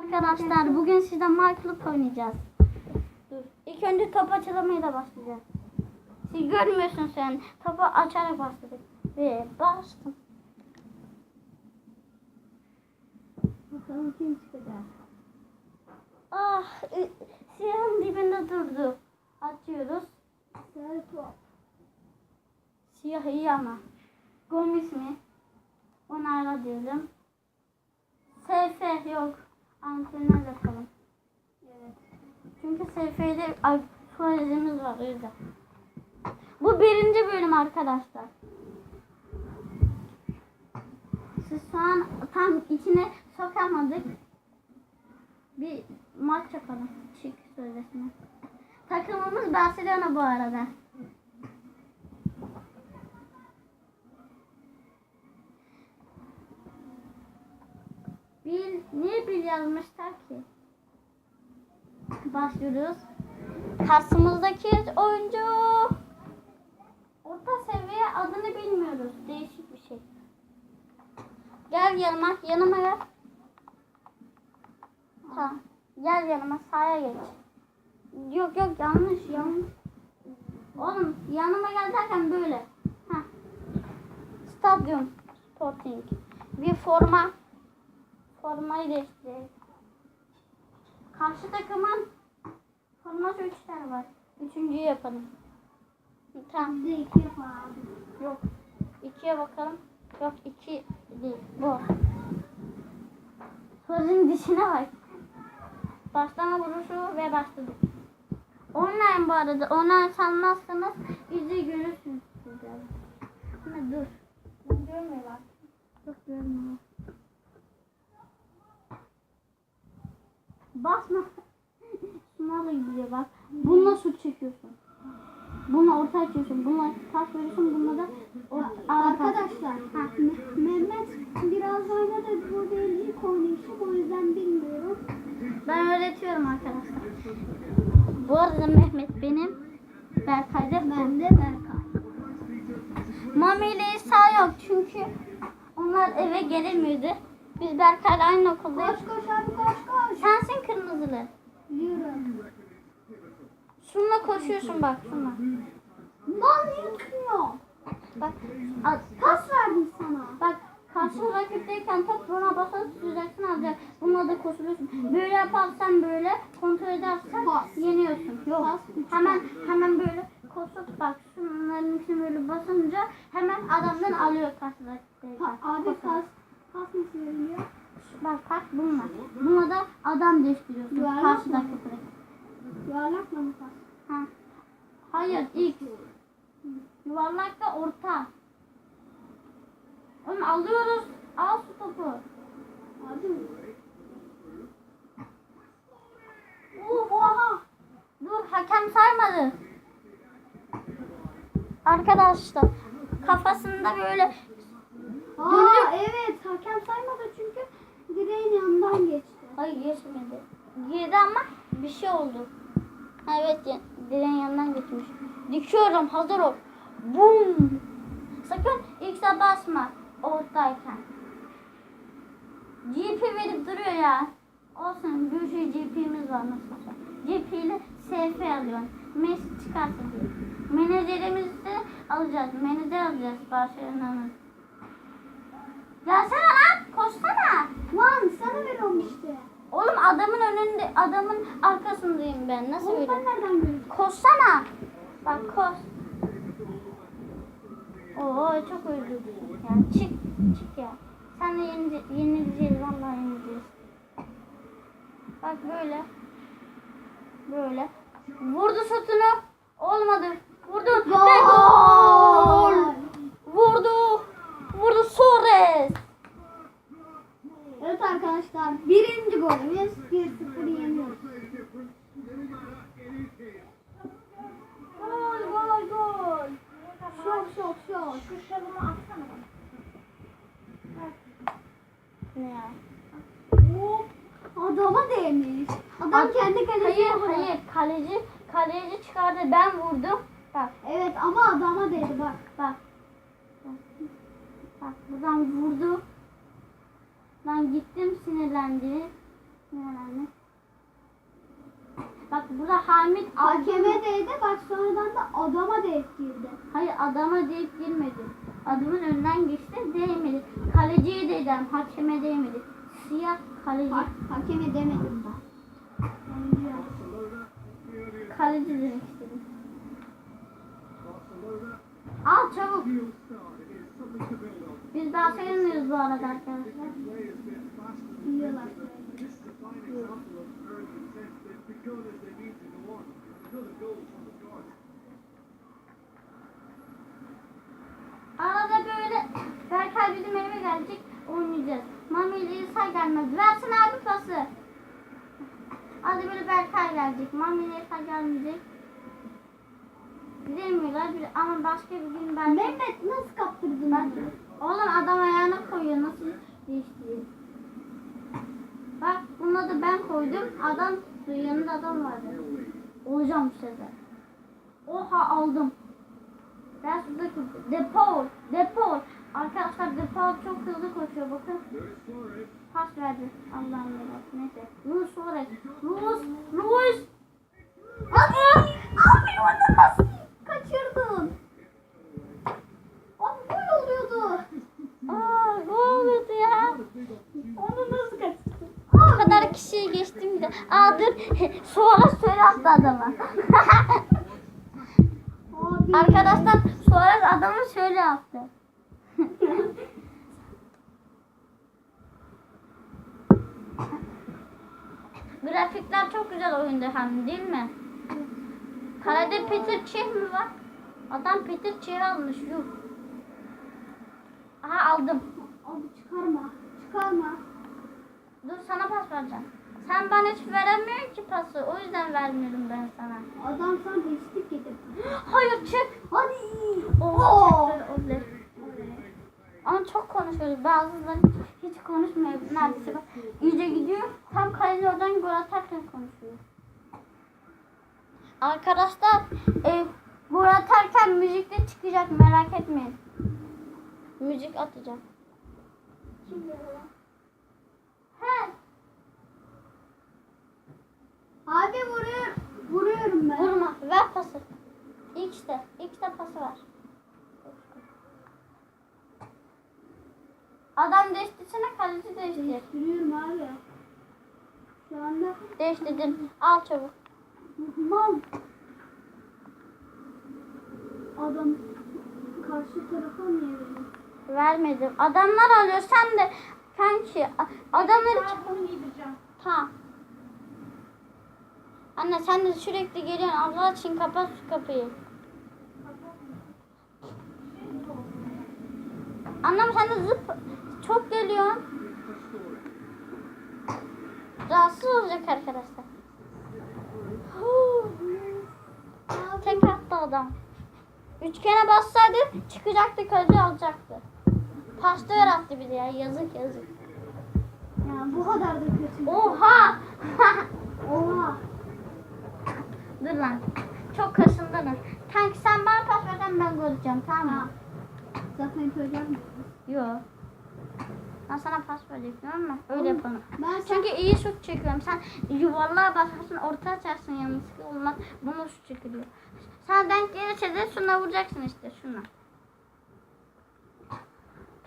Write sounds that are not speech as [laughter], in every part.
Arkadaşlar bugün sizle Minecraft oynayacağız. Dur. İlk önce top açılamayla başlayacağız. Siz görmüyorsun sen. Topu açarak başladık. Ve bastım. Bakalım kim çıkacak. Ah, siyahın dibinde durdu. Açıyoruz. Sarı top. Siyah iyi ama. Gomis mi? Onayla diyelim. SF yok. Antrenör yapalım. Evet. Çünkü SF'de aktualizimiz var yüzden. Bu birinci bölüm arkadaşlar. Siz şu an tam içine sokamadık. Bir maç yapalım. Çık sözleşme. Takımımız Barcelona bu arada. Bil, niye bil yazmışlar ki? Başlıyoruz. Karşımızdaki oyuncu orta seviye adını bilmiyoruz. Değişik bir şey. Gel yanıma, yanıma gel. Tamam. Gel yanıma, sahaya geç. Yok yok yanlış yanlış. Oğlum yanıma gel derken böyle. Heh. Stadyum Sporting. Bir forma. Formayı değiştirelim. Karşı takımın forması üç tane var. Üçüncüyü yapalım. Tamam. Bize iki yapalım. Yok. İkiye bakalım. Yok iki değil. Bu. Sözün dişine bak. Başlama vuruşu ve başladık. Online bu arada. Online sanmazsanız bizi görürsünüz. sizler. Ama dur. Ben görmüyorlar. Çok görmüyor. Basma. Şuna da gidiyor bak. Bununla şut çekiyorsun. Bununla orta açıyorsun. Bununla pas veriyorsun. Bununla da Arkadaşlar, Me- Mehmet biraz oynadı. Bu değil ilk oynayışım. O yüzden bilmiyorum. Ben öğretiyorum arkadaşlar. Bu arada Mehmet benim. Berkay da Ben de Berkay. Mami ile İsa yok çünkü onlar eve gelemiyordu. Biz Berkay'la aynı okuldayız. Koş koş abi koş koş. Sensin kırmızılı. Yürü. Şununla koşuyorsun bak şununla. Mal niye tutmuyor? Bak, Pas verdim sana. bak karşı rakipteyken top buna basıp tutacaksın alacak. Bununla da koşuyorsun. Böyle yaparsan böyle kontrol edersen Pas. yeniyorsun. Yok. Pas, hemen hemen böyle koşup bak şunların içine böyle basınca hemen adamdan alıyor karşı rakipteyken. Pa- abi Koşarak. pas. Pas nasıl veriliyor? Bak bak bununla. Bununla da adam değiştiriyorsun. Yuvarlak Karşıdaki mı? rakip. Yuvarlakla mı pas? Ha. Hayır ilk. Yuvarlak da orta. Oğlum alıyoruz. Al şu topu. Abi. Oha. Dur hakem saymadı. Arkadaşlar kafasında böyle Aa evet hakem saymadı çünkü direğin yanından geçti. hayır geçmedi. Girdi ama bir şey oldu. Ha, evet direğin yanından geçmiş. Dikiyorum hazır ol. Bum. Sakın X'e basma ortayken. GP verip duruyor ya. Olsun bir şey GP'miz var nasılsa. GP ile SF alıyorum. Messi çıkarsa diye. Menajerimizi de alacağız. Menajer alacağız Barcelona'nın. Gelsene lan koşsana. Lan sana veriyorum işte. Oğlum adamın önünde adamın arkasındayım ben. Nasıl Oğlum ben nereden göreceğim? Koşsana. Bak koş. Oo çok özledim. Yani çık çık ya. Sen de yeni, yenileceğiz vallahi yenileceğiz. Bak böyle. Böyle. Vurdu şutunu. Olmadı. Vurdu. Gol. Vurdu. Vurdu Suarez. Evet arkadaşlar birinci golümüz 1-0 yeniyoruz. Gol gol gol. Şok şok şok. Şu şalımı atsana bana. Ne ya? Hop. Adama değmiş. Adam Ad- kendi kalesine Hayır bıraktı. hayır kaleci kaleci çıkardı ben vurdum. Bak Evet ama adama değdi bak. bak. Bak buradan vurdu. Ben gittim sinirlendi. Yani. Bak burada Hamit Hakeme değdi bak sonradan da adama denk girdi. Hayır adama deyip girmedi. Adamın önünden geçti değmedi. Kaleciye değdi hakeme değmedi. Siyah kaleci. Ha, hakeme demedim ben. Kaleci demek istedim. Al çabuk. Biz Barcelona'yız bu arada arkadaşlar. Yiyorlar. Arada böyle [coughs] Berkay bizim eve gelecek oynayacağız. Mami ile İsa gelmez. Versin abi pası. Arada böyle Berkay gelecek. Mami ile İsa gelmeyecek. Bilemiyorlar bile ama başka bir gün belki... Mehmet nasıl kaptırdın onu? Oğlum adam ayağına koyuyor nasıl değiştiriyor. Bak bunun adı ben koydum. Adam yanında adam vardı. Olacağım bu sefer. Oha aldım. Ben şurada koşuyorum. Depol. Depol. Arkadaşlar Depol çok hızlı koşuyor bakın. Pas verdi. Allah'ım yarabbim. Neyse. Luis Suarez. Luis. Luis. Abi! Abi onu nasıl kaçırdın? Abi gol oluyordu. Aa, ne oluyordu ya? Onu nasıl kaçırdın? O kadar kişiyi geçtim bir de. Aa dur. Söyle attı adama. Arkadaşlar sonra adamı şöyle yaptı. Grafikler çok güzel oyunda hem değil mi? Kalede Peter Çih mi var? Adam Peter Çih almış yuh. Aha aldım. Abi çıkarma. Çıkarma. Dur sana pas vereceğim. Sen bana hiç veremiyorsun ki pası. O yüzden vermiyorum ben sana. Adam sana değişiklik getirdi. [gasps] Hayır çık. Hadi. Oo. Ama çok konuşuyoruz. Bazıları hiç konuşmuyor. Neredeyse bak. İyice gidiyor. Tam kaleci oradan gol atarken konuşuyor. Arkadaşlar e, gol atarken müzik de çıkacak merak etmeyin. Müzik atacak. He, Abi vuruyor. Vuruyorum ben. Vurma. Ver pası. X'te. X'te pası ver. Adam değiştirsene kaleci değiştir. Değiştiriyorum abi. Şu anda Değiştirdim. Al çabuk. mal. Adam karşı tarafa niye veriyor? Vermedim. Adamlar alıyor. Sen de kanki adamları bunu giydireceğim. Tamam. Anne sen de sürekli geliyorsun. Allah için kapat şu kapıyı. Annem sen de zıp çok geliyorsun. Rahatsız olacak arkadaşlar. Tek attı adam. Üçgene bassaydı çıkacaktı kaleci alacaktı. Pastör attı bir de ya yazık yazık. Ya bu kadar da kötü. Oha! [laughs] Oha. Dur lan. Çok kasındınız. Kanki sen bana pas versen ben gol atacağım tamam mı? Zaten yapacağım. Yok. Ben sana pas verecektim ama öyle yapalım. Ben Çünkü iyi şut çekiyorum. Sen yuvarlığa basarsın orta açarsın yanlışlıkla olmaz. Bunu şut çekiliyor. Sen denk gelirse de şuna vuracaksın işte şuna.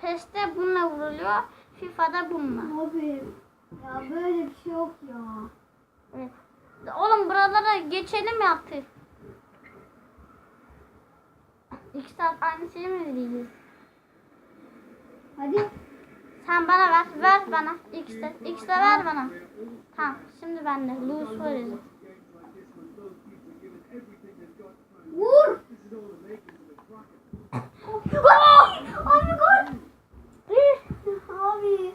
PES'te bununla vuruluyor. FIFA'da bununla. Abi. Ya böyle bir şey yok ya. Evet. Oğlum buralara geçelim ya artık. İki saat aynı şeyi mi vereceğiz? Hadi. Sen bana ver, ver bana. X'de, X'de ver bana. Tamam, şimdi bende. Lose vereceğim. Vur. Abi gol. Abi.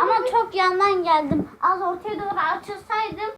Ama çok yandan geldim. Az ortaya doğru açılsaydım